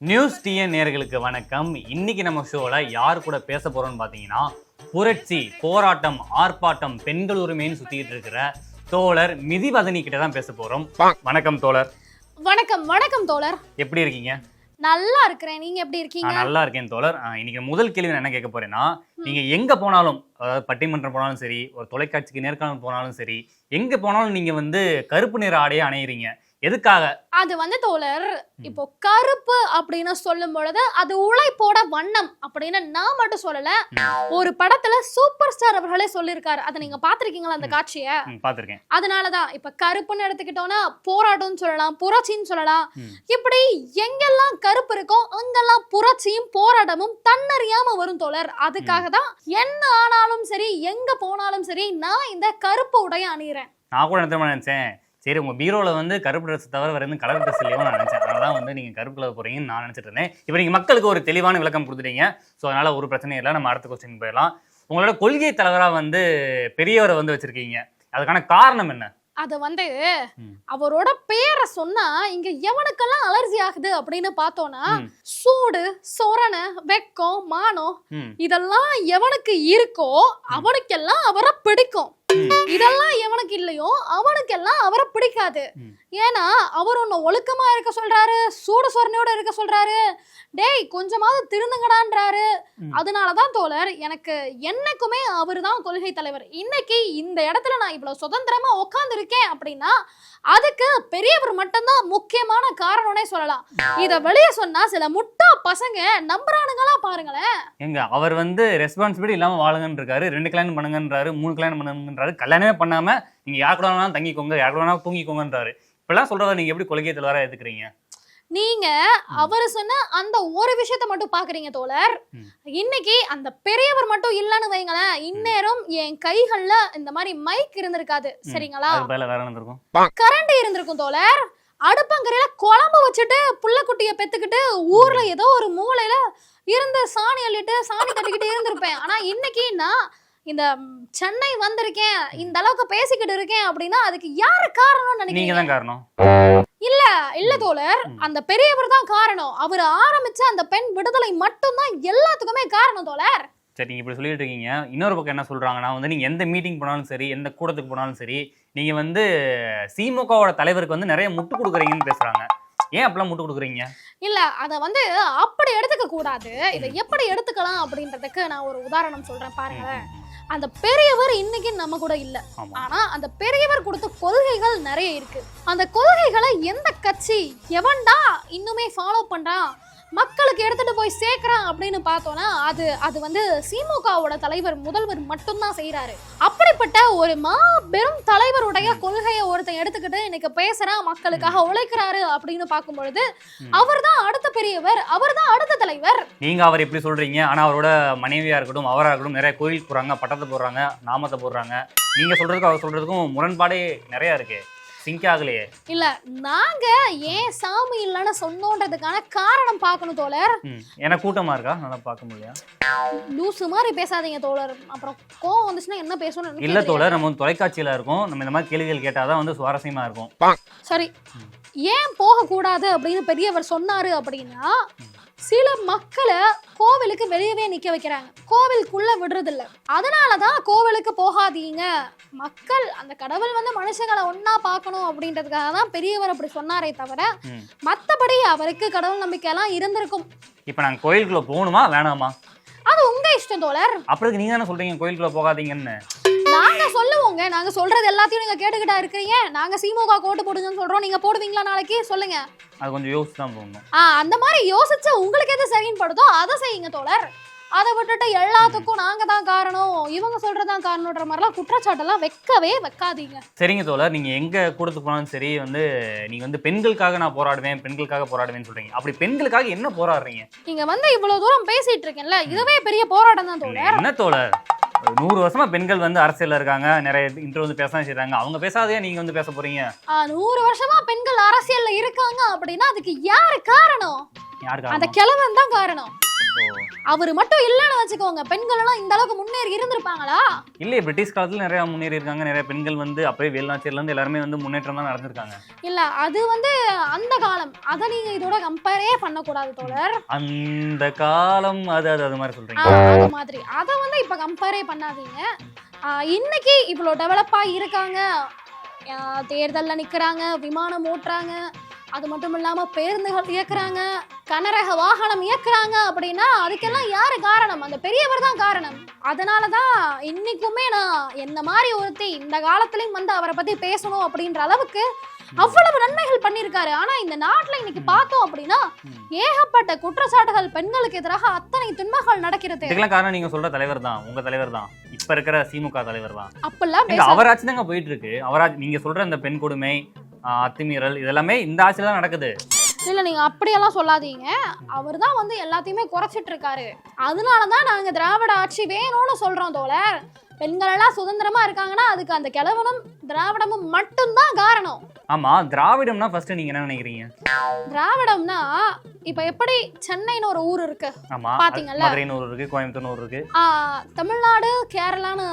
News TN நேயர்களுக்கு வணக்கம். இன்னைக்கு நம்ம ஷோல யார் கூட பேச போறோம்னு பாத்தீங்கன்னா புரட்சி போராட்டம் ஆர்ப்பாட்டம் பெண்கள் உரிமைன்னு சுத்திட்டு இருக்கிற தோழர் மிதிவதனி கிட்ட தான் பேச போறோம். வணக்கம் தோழர். வணக்கம் வணக்கம் தோழர். எப்படி இருக்கீங்க? நல்லா இருக்கிறேன். நீங்க எப்படி இருக்கீங்க? நான் நல்லா இருக்கேன் தோழர். இன்னைக்கு முதல் கேள்வி நான் என்ன கேட்க போறேன்னா நீங்க எங்க போனாலும் அதாவது பட்டிமன்றம் போனாலும் சரி ஒரு தொலைக்காட்சிக்கு நேர்காணல் போனாலும் சரி எங்க போனாலும் நீங்க வந்து கருப்பு நிற ஆடையை அணையிறீங்க. எதுக்காக? அது வந்து தோழர் இப்போ கருப்பு அப்படின்னு சொல்லும் பொழுது அது உழைப்போட வண்ணம் அப்படின்னு நான் மட்டும் சொல்லல. ஒரு படத்துல சூப்பர் ஸ்டார் அவர்களே சொல்லியிருக்காரு. அதை நீங்க பாத்திருக்கீங்களா அந்த காட்சிய? ம், பார்த்திருக்கேன். அதனாலதான் இப்ப கருப்புன்னு எடுத்துக்கிட்டோம்னா போராட்டம்னு சொல்லலாம் புரட்சின்னு சொல்லலாம். இப்படி எங்கெல்லாம் கருப்பு இருக்கோ அங்கெல்லாம் புரட்சியும் போராட்டமும் தன்னறியாம வரும் தோழர். அதுக்காக தான் என்ன ஆனாலும் சரி எங்க போனாலும் சரி நான் இந்த கருப்பு உடைய அணிகிறேன் நான் கூட நினைச்சேன். சரி உங்க பீரோல வந்து கருப்பு ட்ரெஸ் தவிர வேற எதுவும் கலர் ட்ரெஸ் இல்லையோ நான் நினைச்சேன். அதனால தான் வந்து நீங்க கருப்பு கலர் போறீங்கன்னு நான் நினைச்சிட்டு இருந்தேன். இப்போ நீங்க மக்களுக்கு ஒரு தெளிவான விளக்கம் கொடுத்துட்டீங்க. ஸோ அதனால ஒரு பிரச்சனையும் இல்லை. நம்ம அடுத்த கொஸ்டின் போயிடலாம். உங்களோட கொள்கை தலைவரா வந்து பெரியவரை வந்து வச்சிருக்கீங்க. அதுக்கான காரணம் என்ன? அது வந்து. அவரோட பேரை சொன்னா இங்க எவனுக்கெல்லாம் அலர்ஜி ஆகுது அப்படின்னு பார்த்தோம்னா. சூடு சொரணை வெக்கம் மானம் இதெல்லாம் எவனுக்கு இருக்கோ அவனுக்கெல்லாம் அவரை பிடிக்கும். இதெல்லாம் எவனுக்கு இல்லையோ அவனுக்கெல்லாம் அவரை பிடிக்காது. ஏன்னா அவர் ஒன்னு ஒழுக்கமா இருக்க சொல்றாரு சூடு சொரணையோட இருக்க சொல்றாரு. டேய் கொஞ்சமாவது திருந்துங்கடான்றாரு. அதனாலதான் தோழர் எனக்கு என்னைக்குமே அவர் தான் கொள்கை தலைவர். இன்னைக்கு இந்த இடத்துல நான் இவ்வளவு சுதந்திரமா உட்கார்ந்து இருக்கேன் அப்படின்னா அதுக்கு பெரியவர் மட்டும்தான் முக்கியமான காரணம்னே சொல்லலாம். இத வெளியே சொன்னா சில முட்டா பசங்க நம்புறானுங்களா பாருங்களேன். எங்க அவர் வந்து ரெஸ்பான்சிபிலிட்டி இல்லாம வாழுங்கன்னு இருக்காரு ரெண்டு கல்யாணம் பண்ணுங்கன்றாரு மூணு கல்யாணம் பண்ணுங்கன்றாரு. கல்யாணமே பண்ணாம நீங்க யார் கூட வேணாலும் தங்கிக்கோங்க யார் கூட வேணாலும் தூங்கிக்கோங்கன்றாரு. இப்பெல்லாம் சொல்றத நீங்க எப்படி கொள்கை தலைவரா எடுத்துக்கிறீங்க நீங்க அவர் சொன்ன அந்த ஒரு விஷயத்த மட்டும் பாக்குறீங்க தோழர். இன்னைக்கு அந்த பெரியவர் மட்டும் இல்லைன்னு வைங்களேன் இந்நேரம் என் கைகள்ல இந்த மாதிரி மைக் இருந்திருக்காது. சரிங்களா? கரண்ட் இருந்திருக்கும்? தோழர். அடுப்பங்கரையில குழம்பு வச்சுட்டு புள்ளக்குட்டிய பெத்துக்கிட்டு ஊர்ல ஏதோ ஒரு மூலையில இருந்து சாணி அள்ளிட்டு சாணி கட்டிக்கிட்டு இருந்திருப்பேன். ஆனா இன்னைக்கு நான் இந்த சென்னை வந்திருக்கேன் இந்த அளவுக்கு பேசிக்கிட்டு இருக்கேன் அப்படின்னா அதுக்கு யாரு காரணம்னு நீங்க நினைக்கிறீங்க தான் காரணம். இல்ல இல்ல தோழர். அந்த பெரியவர் தான் காரணம். அவர் ஆரம்பிச்ச அந்த பெண் விடுதலை மட்டும்தான் எல்லாத்துக்குமே காரணம் தோழர். சரி நீங்க இப்படி சொல்லிட்டு இருக்கீங்க. இன்னொரு பக்கம் என்ன சொல்றாங்கன்னா வந்து நீங்க எந்த மீட்டிங் போனாலும் சரி எந்த கூட்டத்துக்கு போனாலும் சரி நீங்க வந்து திமுகவோட தலைவருக்கு வந்து நிறைய முட்டு கொடுக்குறீங்கன்னு பேசுறாங்க. ஏன் அப்பெல்லாம் முட்டு கொடுக்குறீங்க? இல்ல அத வந்து அப்படி எடுத்துக்க கூடாது. இதை எப்படி எடுத்துக்கலாம் அப்படின்றதுக்கு நான் ஒரு உதாரணம் சொல்றேன் பாருங்களேன் அந்த பெரியவர் இன்னைக்கு நம்ம கூட இல்ல. ஆனா அந்த பெரியவர் கொடுத்த கொள்கைகள் நிறைய இருக்கு. அந்த கொள்கைகளை எந்த கட்சி எவன்டா இன்னுமே ஃபாலோ பண்றான் மக்களுக்கு எடுத்துட்டு போய் சேர்க்கறான் அப்படின்னு பார்த்தோம்னா அது அது வந்து திமுகவோட தலைவர் முதல்வர் மட்டும்தான் செய்றாரு. அப்படிப்பட்ட ஒரு மாபெரும் தலைவருடைய கொள்கையை ஒருத்தன் எடுத்துக்கிட்டு இன்னைக்கு பேசுறான் மக்களுக்காக உழைக்கிறாரு அப்படின்னு பார்க்கும் பொழுது ம். அவர்தான் அடுத்த பெரியவர் அவர்தான் அடுத்த தலைவர். நீங்க அவர் எப்படி சொல்றீங்க? ஆனா அவரோட மனைவியா இருக்கட்டும் அவரா இருக்கட்டும் நிறைய கோயில் போடுறாங்க பட்டத்தை போடுறாங்க நாமத்தை போடுறாங்க. நீங்க சொல்றதுக்கும் அவர் சொல்றதுக்கும் முரண்பாடே நிறைய இருக்கு. சிங்க் ஆகலையே. இல்ல நாங்க ஏன் சாமி இல்லைன்னு சொன்னோன்றதுக்கான காரணம் பார்க்கணும் தோழர். ஏன்னா கூட்டமா இருக்கா? நல்லா பார்க்க முடியல லூசு மாதிரி பேசாதீங்க தோழர். அப்புறம் கோவம் வந்துச்சுன்னா என்ன எனக்கே இல்ல. தோழர் நம்ம வந்து தொலைக்காட்சியில இருக்கோம். நம்ம இந்த மாதிரி கேள்விகள் கேட்டாதான் வந்து சுவாரஸ்யமா இருக்கும். சரி. ஏன் போக கூடாது அப்படின்னு பெரியவர் சொன்னாரு அப்படின்னா சில மக்களை கோவிலுக்கு வெளியவே நிக்க வைக்கிறாங்க. கோவிலுக்குள்ள விடுறது இல்ல அதனாலதான் கோவிலுக்கு போகாதீங்க. மக்கள் அந்த கடவுள் வந்து மனுஷங்களை ஒண்ணா பார்க்கணும் அப்படின்றதுக்காக தான் பெரியவர் அப்படி சொன்னாரே தவிர. மத்தபடி அவருக்கு கடவுள் நம்பிக்கை எல்லாம் இருந்திருக்கும். இப்ப நாங்க கோயிலுக்குள்ள போகணுமா? வேணாமா? அது உங்க இஷ்டம் தோழர். அப்புறம் நீங்க தானே சொல்றீங்க கோயிலுக்குள்ள போகாதீங்கன்னு. நாங்க சொல்லுவோங்க. நாங்க சொல்றது எல்லாத்தையும் நீங்க கேட்டுக்கிட்டா இருக்கிறீங்க. நாங்க திமுக கோட்டு போடுங்கன்னு சொல்றோம். நீங்க போடுவீங்களா நாளைக்கு? சொல்லுங்க. அது கொஞ்சம் யோசிச்சு தான் போகணும் ஆ அந்த மாதிரி யோசிச்சு உங்களுக்கு எது சரின்னு படுதோ அதை செய்யுங்க தோழர். அதை விட்டுட்டு எல்லாத்துக்கும் நாங்க தான் காரணம். இவங்க சொல்றதுதான் காரணம்ன்ற மாதிரிலாம் குற்றச்சாட்டெல்லாம் வைக்கவே வைக்காதீங்க. சரிங்க தோழர். நீங்க எங்க கூடத்துக்கு போனாலும் சரி வந்து நீங்க வந்து பெண்களுக்காக நான் போராடுவேன் பெண்களுக்காக போராடுவேன்னு சொல்றீங்க. அப்படி பெண்களுக்காக என்ன போராடுறீங்க? நீங்க வந்து இவ்வளவு தூரம் பேசிட்டு இருக்கேன்ல. இதுவே பெரிய போராட்டம் தான் தோழர். என்ன தோழர்? நூறு வருஷமா பெண்கள் வந்து அரசியல்ல இருக்காங்க. நிறைய இன்டர் வந்து பேச செய்றாங்க. அவங்க பேசாதே நீங்க வந்து பேச போறீங்க? நூறு வருஷமா பெண்கள் அரசியல்ல இருக்காங்க அப்படின்னா அதுக்கு யாரு காரணம்? அந்த? கிழவன் தான் காரணம். அவர் மட்டும் இல்லைன்னு வச்சுக்கோங்க. பெண்கள் எல்லாம் இந்த அளவுக்கு முன்னேறி இருந்திருப்பாங்களா? இல்லையே பிரிட்டிஷ் காலத்துல நிறைய முன்னேறி இருக்காங்க. நிறைய பெண்கள் வந்து அப்பயே வேலுநாச்சியர்ல இருந்து எல்லாருமே வந்து முன்னேற்றம் தான் நடந்திருக்காங்க. இல்ல அது வந்து அந்த காலம். அதை நீங்க இதோட கம்பேரே பண்ணக்கூடாது தோழர். அந்த காலம் அது அது அது மாதிரி சொல்றீங்க. அது மாதிரி. அதை வந்து இப்ப கம்பேரே பண்ணாதீங்க. இன்னைக்கு இவ்வளோ டெவலப்பா இருக்காங்க. தேர்தல்ல நிக்கிறாங்க விமானம் ஓட்டுறாங்க. அது மட்டும் இல்லாம பேருந்துகள் இயக்குறாங்க கனரக வாகனம் இயக்குறாங்க அப்படின்னா அதுக்கெல்லாம் யாரு காரணம்? அந்த பெரியவர் தான் காரணம். அதனால தான் இன்னைக்குமே நான் என்ன மாதிரி ஒருத்தி இந்த காலத்துலயும் வந்து அவரை பத்தி பேசணும் அப்படின்ற அளவுக்கு அவ்வளவு நன்மைகள் பண்ணியிருக்காரு. ஆனா இந்த நாட்டுல இன்னைக்கு பார்த்தோம் அப்படின்னா. ஏகப்பட்ட குற்றச்சாட்டுகள் பெண்களுக்கு எதிராக அத்தனை துன்பங்கள் நடக்கிறது. இதுக்கெல்லாம் காரணம் நீங்க சொல்ற தலைவர் தான் உங்க தலைவர் தான். இப்ப இருக்கிற திமுக தலைவர் தான். அப்பெல்லாம் அவராட்சி தாங்க போயிட்டு இருக்கு. அவராட்சி நீங்க சொல்ற இந்த பெண் கொடுமை அத்துமீறல். இதெல்லாமே இந்த ஆட்சியில தான் நடக்குது. இல்ல நீங்க அப்படியெல்லாம் சொல்லாதீங்க. அவர் தான் வந்து எல்லாத்தையுமே குறைச்சிட்டு இருக்காரு. அதனாலதான் நாங்க திராவிட ஆட்சி வேணும்னு சொல்றோம் தோழர். பெண்கள் எல்லாம் சுதந்திரமா இருக்காங்கன்னா அதுக்கு அந்த கிழவனும் திராவிடமும் மட்டும்தான் காரணம். ஆமா திராவிடம்னா ஃபர்ஸ்ட் நீங்க என்ன நினைக்கிறீங்க? திராவிடம்னா இப்ப எப்படி சென்னைன்னு ஒரு ஊர் இருக்கு. ஆமா பாத்தீங்கல்ல? மதுரைன்னு ஒரு இருக்கு கோயம்புத்தூர்னு ஒரு இருக்கு. தமிழ்நாடு கேரளான்னு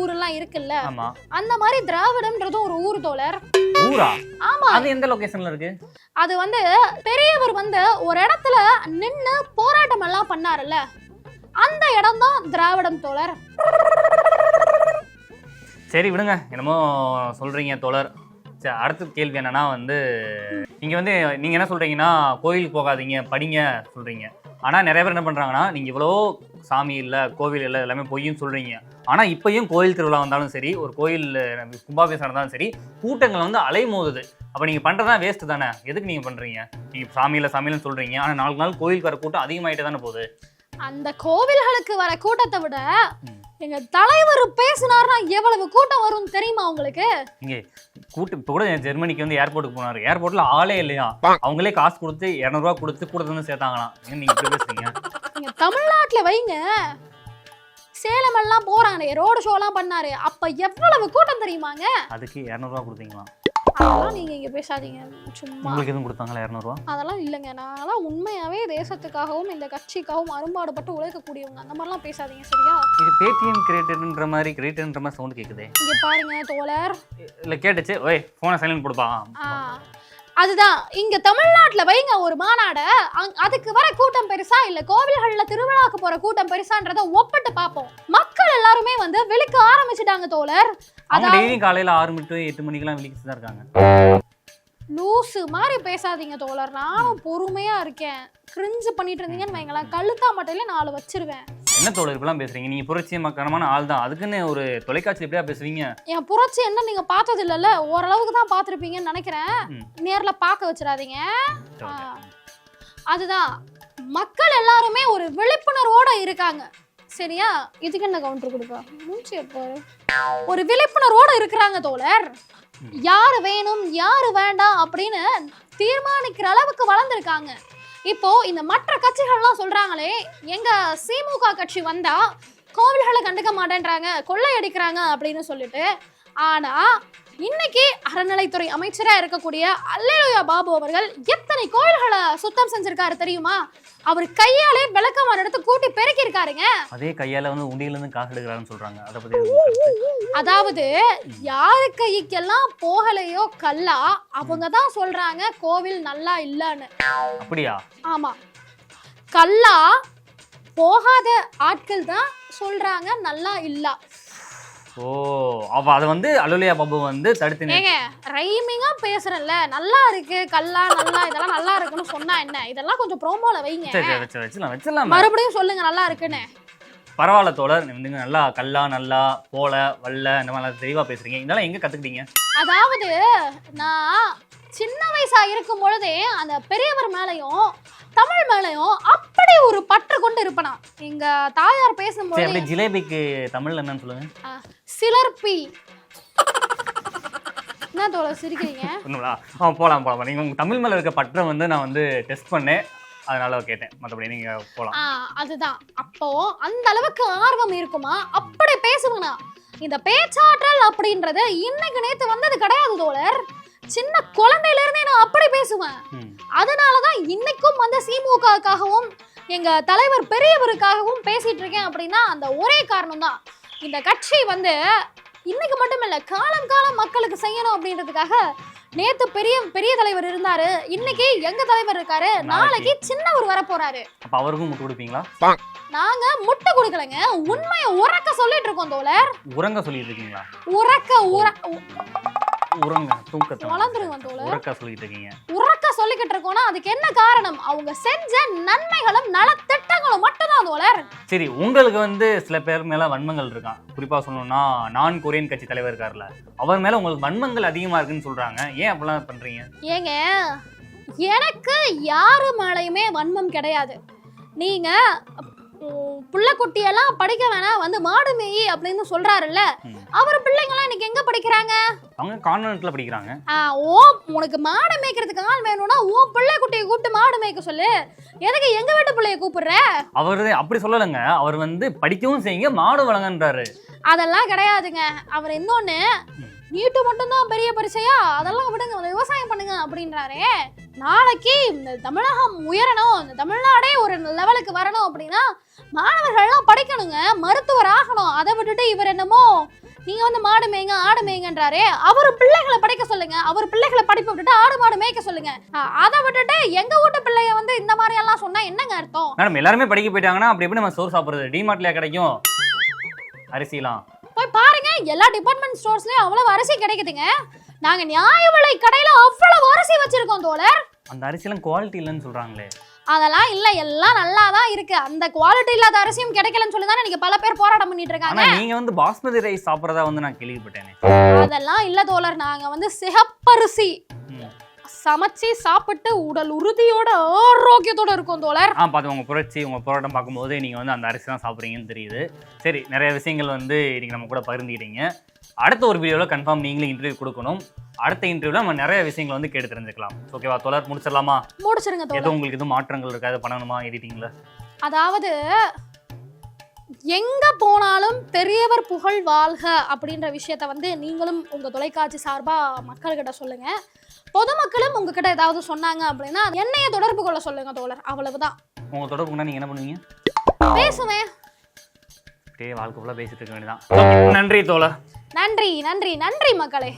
ஊரெல்லாம் இருக்குல்ல? ஆமா. அந்த மாதிரி திராவிடம்ன்றதும் ஒரு ஊர் தோழர். ஊரா? ஆமா. அது எந்த லொகேஷன்ல இருக்கு? அது வந்து பெரியவர் வந்து ஒரு இடத்துல நின்னு போராட்டம் எல்லாம் பண்ணாருல்ல? அந்த இடம் தான் திராவிடம் தோழர். சரி விடுங்க. என்னமோ சொல்றீங்க தோழர். சரி அடுத்த கேள்வி என்னன்னா வந்து நீங்கள் வந்து நீங்கள் என்ன சொல்கிறீங்கன்னா கோயிலுக்கு போகாதீங்க படிங்க சொல்கிறீங்க ஆனால் நிறைய பேர் என்ன பண்ணுறாங்கன்னா நீங்கள் இவ்வளோ சாமி இல்லை கோவில் இல்லை எல்லாமே பொய்யும் சொல்கிறீங்க ஆனால் இப்போயும் கோயில் திருவிழா வந்தாலும் சரி ஒரு கோயில் கும்பாபிஷேகம் நடந்தாலும் சரி கூட்டங்கள் வந்து அலைமோதுது. அப்போ நீங்கள் பண்ணுறதா வேஸ்ட்டு தானே? எதுக்கு நீங்கள் பண்ணுறீங்க நீங்கள் சாமியில் சாமியில்னு சொல்கிறீங்க ஆனால் நாளுக்கு நாள் கோயிலுக்கு வர கூட்டம் அதிகமாகிட்டே தானே போகுது. அந்த கோவில்களுக்கு வர கூட்டத்தை விட. எங்க தலைவர் பேசினார்னா எவ்வளவு கூட்டம் வரும்னு தெரியுமா உங்களுக்கு? இங்கே கூட்டு இப்போ கூட ஜெர்மனிக்கு வந்து ஏர்போர்ட்டுக்கு போனாரு. ஏர்போர்ட்ல ஆளே இல்லையா? அவங்களே காசு கொடுத்து இரநூறுவா கொடுத்து கூட வந்து சேர்த்தாங்களாம். ஏன் நீங்க இப்படி பேசுறீங்க? நீங்க தமிழ்நாட்டுல வைங்க. சேலம் எல்லாம் போறாங்க ரோடு ஷோலாம் பண்ணாரு. அப்ப எவ்வளவு கூட்டம் தெரியுமாங்க? அதுக்கு இரநூறுவா கொடுத்தீங்களாம். அதெல்லாம் நீங்க இங்க பேசாதீங்க. சும்மா. உங்களுக்கு எதுவும் கொடுத்தாங்களா இரநூறுவா? அதெல்லாம் இல்லைங்க. நாங்களாம் உண்மையாவே தேசத்துக்காகவும் இந்த கட்சிக்காகவும் அரும்பாடுபட்டு உழைக்கக்கூடியவங்க. அந்த மாதிரிலாம் பேசாதீங்க சரியா? இது பேடிஎம் கிரியேட்டர்ன்ற மாதிரி கிரியேட்டர்ன்ற மாதிரி சவுண்ட் கேக்குதே. இங்க பாருங்க தோழர். இல்லை கேட்டுச்சு. ஓய் ஃபோனை சைலண்ட் கொடுப்பா அதுதான். இங்க தமிழ்நாட்டுல வைங்க ஒரு மாநாட. அதுக்கு வர கூட்டம் பெருசா இல்ல. கோவில்கள்ல திருவிழாக்கு போற கூட்டம் பெருசான்றத ஒப்பிட்டு பார்ப்போம் மக்கள் எல்லாருமே வந்து விழிக்க ஆரம்பிச்சிட்டாங்க தோழர். அதாவது காலையில ஆறு மணி எட்டு மணிக்கெல்லாம் விழிக்கிட்டு தான் இருக்காங்க. லூசு மாதிரி பேசாதீங்க தோழர். நானும் பொறுமையா இருக்கேன். கிரிஞ்சு பண்ணிட்டு இருந்தீங்கன்னு வைங்களேன். கழுத்தா மட்டையில நாலு வச்சிருவேன். என்ன தோழர் பேசுறீங்க? நீங்க புரட்சி மக்கரமான ஆள் தான். அதுக்குன்னு ஒரு தொலைக்காட்சி எப்படியா பேசுவீங்க? என் புரட்சி என்ன நீங்க பார்த்தது இல்லைல்ல ஓரளவுக்கு தான் பார்த்துருப்பீங்கன்னு நினைக்கிறேன். நேர்ல பார்க்க வச்சிடாதீங்க. அதுதான். மக்கள் எல்லாருமே ஒரு விழிப்புணர்வோட இருக்காங்க. சரியா? இதுக்கு என்ன கவுண்டர் கொடுப்பா? மூச்சு பாரு. ஒரு விழிப்புணர்வோட இருக்கிறாங்க தோழர். யாரு வேணும் யாரு வேண்டாம் அப்படின்னு தீர்மானிக்கிற அளவுக்கு வளர்ந்துருக்காங்க. இப்போ இந்த மற்ற கட்சிகள்லாம் சொல்றாங்களே எங்க திமுக கட்சி வந்தா கோவில்களை கண்டுக்க மாட்டேன்றாங்க கொள்ளையடிக்கிறாங்க அப்படின்னு சொல்லிட்டு. ஆனா இன்னைக்கு அறநிலைத்துறை அமைச்சரா இருக்கக்கூடிய அல்லேலுயா பாபு அவர்கள் எத்தனை கோயில்களை சுத்தம் செஞ்சிருக்காரு தெரியுமா? அவர் கையாலே விளக்கமான எடுத்து கூட்டி பெருக்கி இருக்காருங்க அதே கையால வந்து உண்டியில இருந்து காசு எடுக்கிறான்னு சொல்றாங்க. அதை பத்தி? அதாவது யாரு கைக்கெல்லாம் போகலையோ கல்லா அவங்க தான் சொல்றாங்க கோவில் நல்லா இல்லைன்னு. அப்படியா? ஆமா. கல்லா போகாத ஆட்கள் தான் சொல்றாங்க நல்லா இல்ல. ஓ அவ அதை வந்து அலுலியா பாபு வந்து தடுத்து ஏங்க ரைமிங்கா பேசுறேன்ல நல்லா இருக்கு கல்லா நல்லா இதெல்லாம் நல்லா இருக்குன்னு சொன்னா என்ன? இதெல்லாம் கொஞ்சம் ப்ரோமோல வைங்க. சரி சரி வச்சு வச்சுலாம் வச்சிடலாம் மறுபடியும் சொல்லுங்க நல்லா இருக்குன்னு. பரவாயில்ல தோழர் நீங்க நல்லா கல்லா நல்லா போல வல்ல இந்த மாதிரி தெளிவா பேசுறீங்க. இதெல்லாம் எங்க கத்துக்கிட்டீங்க? அதாவது நான் சின்ன வயசா இருக்கும் பொழுதே அந்த பெரியவர் மேலயும் தமிழ் மேலயும் அப்படி ஒரு பற்று கொண்டு இருப்பனா. எங்க தாயார் பேசும்போது ஜிலேபிக்கு தமிழ்ல என்னன்னு சொல்லுங்க. சிலர்பி என்ன தோழ சிரிக்கிறீங்க? ஆ போலாம் போலாம். நீங்க உங்க தமிழ் மேல இருக்க பற்றை வந்து நான் வந்து டெஸ்ட் பண்ணேன். அதனால கேட்டேன். மற்றபடி நீங்க போலாம். அதுதான். அப்போ அந்த அளவுக்கு ஆர்வம் இருக்குமா? அப்படி பேசுவேனா இந்த பேச்சாற்றல் அப்படின்றது இன்னைக்கு நேத்து வந்தது கிடையாது தோழர். சின்ன குழந்தையில இருந்தே நான் அப்படி பேசுவேன். அதனாலதான் இன்னைக்கும் வந்து திமுகவுக்காகவும் எங்க தலைவர் பெரியவருக்காகவும் பேசிட்டு இருக்கேன் அப்படின்னா அந்த ஒரே காரணம் தான் இந்த கட்சி வந்து இன்னைக்கு மட்டும் இல்ல காலம் காலம் மக்களுக்கு செய்யணும் அப்படின்றதுக்காக நேத்து பெரிய பெரிய தலைவர் இருந்தாரு. இன்னைக்கு எங்க தலைவர் இருக்காரு? நாளைக்கு. சின்னவர் வர போறாரு அப்ப அவருக்கும் முட்டு கொடுப்பீங்களா? நாங்க முட்டை கொடுக்கலங்க. உண்மையை உறக்க சொல்லிட்டு இருக்கோம் தோழர். உறங்க சொல்லிட்டு இருக்கீங்களா? உறக்க உர உறங்க தூக்கத்தை வளர்ந்துருவோம் தோழர். உறக்க சொல்லிட்டு இருக்கீங்க. உறக்க சொல்லிக்கிட்டு இருக்கோம்னா அதுக்கு என்ன காரணம்? அவங்க செஞ்ச நன்மைகளும் நலத்திட்டங்களும் மட்டும்தான் தோழர். சரி உங்களுக்கு வந்து சில பேர் மேல வன்மங்கள் இருக்கான் குறிப்பா சொல்லணும்னா நான் கொரியன் கட்சி தலைவர் இருக்கார்ல அவர் மேல உங்களுக்கு வன்மங்கள் அதிகமா இருக்குன்னு சொல்றாங்க. ஏன் அப்படிலாம் பண்றீங்க? ஏங்க எனக்கு யாரு மேலையுமே வன்மம் கிடையாது. நீங்க உம், புள்ளக்குட்டியெல்லாம் படிக்க வேணாம் வந்து மாடு மேயி அப்படின்னு சொல்றாருல்ல. அவர் பிள்ளைங்களாம் இன்னைக்கு எங்க படிக்கிறாங்க? அவங்க கான்வென்ட்ல படிக்கிறாங்க. ஓ உனக்கு மாடு மேய்க்கிறதுக்கு ஆள் வேணும்னா ஓ பிள்ளை குட்டியை கூப்பிட்டு மாடு மேய்க்க சொல்லு. எதுக்கு எங்க வீட்டு பிள்ளைய கூப்பிடுற? அவர் அப்படி சொல்லலைங்க. அவர் வந்து படிக்கவும் செய்யுங்க மாடு வழங்கன்றாரு அதெல்லாம் கிடையாதுங்க. அவர் இன்னொன்னு. நீட்டு மட்டும்தான் பெரிய பரிசையா? அதெல்லாம் விடுங்க விவசாயம் பண்ணுங்க அப்படின்றாரே. நாளைக்கு இந்த தமிழகம் உயரணும் இந்த தமிழ்நாடே ஒரு லெவலுக்கு வரணும் அப்படின்னா மாணவர்கள்லாம் படிக்கணுங்க மருத்துவர் ஆகணும். அதை விட்டுட்டு இவர் என்னமோ நீங்க வந்து மாடு மேய்ங்க ஆடு மேய்ங்கன்றாரே அவர் பிள்ளைகளை படிக்க சொல்லுங்க. அவர் பிள்ளைகளை படிப்பை விட்டுட்டு ஆடு மாடு மேய்க்க சொல்லுங்க. அதை விட்டுட்டு எங்க வீட்டு பிள்ளைய வந்து இந்த மாதிரி எல்லாம் சொன்னா என்னங்க அர்த்தம்? மேடம் எல்லாருமே படிக்க போயிட்டாங்கன்னா அப்படி எப்படி நம்ம சோறு சாப்பிடுறது? டிமார்ட்லயா கிடைக்கும். அரிசிலாம். போய் பாருங்க எல்லா டிபார்ட்மெண்ட் ஸ்டோர்ஸ்லயும் அவ்வளவு அரிசி கிடைக்குதுங்க. நாங்க நியாய விலை கடையில அவ்வளவு அரிசி வச்சிருக்கோம் தோழர். அந்த அரிசிலாம் குவாலிட்டி இல்லைன்னு சொல்றாங்களே. அதெல்லாம் இல்ல எல்லாம் நல்லா தான் இருக்கு. அந்த குவாலிட்டி இல்லாத அரிசியும் கிடைக்கலன்னு சொல்லி தானே நீங்க பல பேர் போராட்டம் பண்ணிட்டு இருக்காங்க. ஆனா நீங்க வந்து பாஸ்மதி ரைஸ் சாப்பிடுறதா வந்து நான் கேள்விப்பட்டேனே. அதெல்லாம் இல்ல தோழர் நாங்க வந்து சிகப்பரிசி. சமைச்சு சாப்பிட்டு உடல் உறுதியோட ஆரோக்கியத்தோட இருக்கும் தோழர். ஆ பார்த்து உங்க புரட்சி உங்க போராட்டம் பார்க்கும்போது நீங்க வந்து அந்த அரிசி தான் சாப்பிட்றீங்கன்னு தெரியுது. சரி நிறைய விஷயங்கள் வந்து இன்னைக்கு நம்ம கூட பகிர்ந்துக்கிட்டீங்க. அடுத்த ஒரு வீடியோவில் கன்ஃபார்ம் நீங்களும் இன்டர்வியூ கொடுக்கணும். அடுத்த இன்டர்வியூல நம்ம நிறைய விஷயங்களை வந்து கேட்டு தெரிஞ்சுக்கலாம். ஓகேவா தோழர்? முடிச்சிடலாமா? முடிச்சிருங்க எதுவும் உங்களுக்கு எதுவும் மாற்றங்கள் இருக்காது பண்ணணுமா? எடிட்டிங்ல அதாவது எங்க போனாலும் பெரியவர் புகழ் வாழ்க அப்படின்ற விஷயத்த வந்து நீங்களும் உங்க தொலைக்காட்சி சார்பா மக்கள்கிட்ட சொல்லுங்க. பொதுமக்களும் உங்ககிட்ட ஏதாவது சொன்னாங்க அப்படின்னா என்னைய தொடர்பு கொள்ள சொல்லுங்க தோழர். அவ்வளவுதான். உங்க தொடர்புனா நீங்க என்ன பண்ணுவீங்க? பேசுவேன். அப்படியே வாழ்க்கை ஃபுல்லாக பேசிட்டு இருக்க வேண்டியதான் நன்றி தோழர். நன்றி நன்றி நன்றி மக்களே.